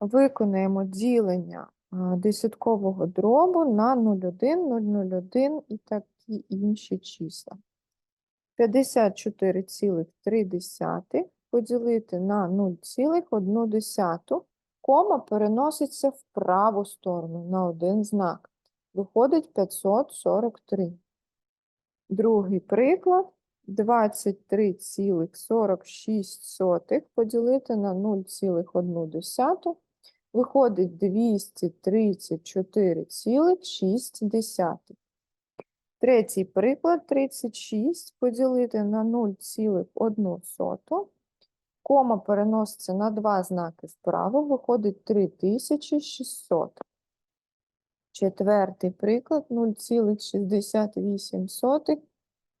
виконаємо ділення десяткового дробу на 0,1, 001 і такі інші числа. 54,3 поділити на 0,1, кома переноситься в праву сторону на один знак. Виходить 543. Другий приклад. 23,46 поділити на 0,1. Виходить 234,6. Третій приклад 36 поділити на 0,1. Кома переноситься на два знаки вправо, виходить 3600. Четвертий приклад 0,68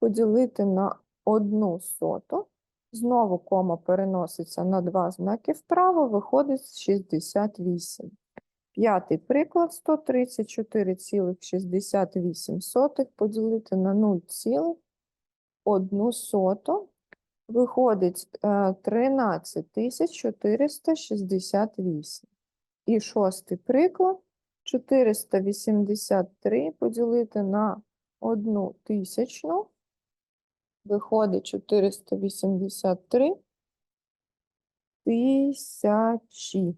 поділити на 1 соту. Знову кома переноситься на два знаки вправо, виходить 68. П'ятий приклад 134,68 поділити на 0,1. Виходить е, 13468. І шостий приклад 483 поділити на 1 тисячну. Виходить 483 тисячі.